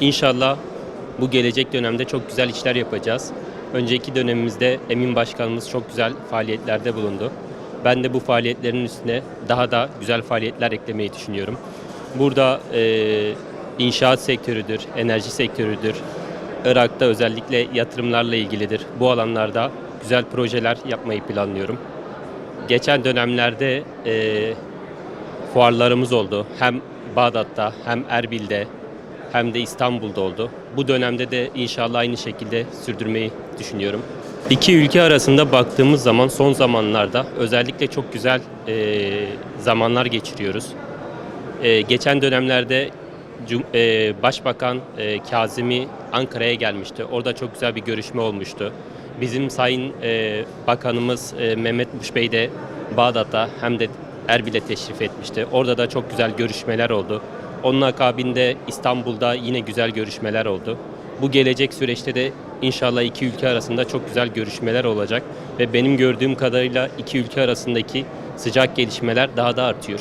İnşallah bu gelecek dönemde çok güzel işler yapacağız. Önceki dönemimizde Emin Başkanımız çok güzel faaliyetlerde bulundu. Ben de bu faaliyetlerin üstüne daha da güzel faaliyetler eklemeyi düşünüyorum. Burada e, inşaat sektörüdür, enerji sektörüdür. Irak'ta özellikle yatırımlarla ilgilidir. Bu alanlarda güzel projeler yapmayı planlıyorum. Geçen dönemlerde e, fuarlarımız oldu. Hem Bağdat'ta hem Erbil'de hem de İstanbul'da oldu. Bu dönemde de inşallah aynı şekilde sürdürmeyi düşünüyorum. İki ülke arasında baktığımız zaman son zamanlarda özellikle çok güzel e, zamanlar geçiriyoruz. E, geçen dönemlerde e, Başbakan e, Kazimi Ankara'ya gelmişti. Orada çok güzel bir görüşme olmuştu. Bizim Sayın e, Bakanımız e, Mehmet Muş Bey de Bağdat'ta hem de Erbil'e teşrif etmişti. Orada da çok güzel görüşmeler oldu. Onun akabinde İstanbul'da yine güzel görüşmeler oldu. Bu gelecek süreçte de inşallah iki ülke arasında çok güzel görüşmeler olacak ve benim gördüğüm kadarıyla iki ülke arasındaki sıcak gelişmeler daha da artıyor.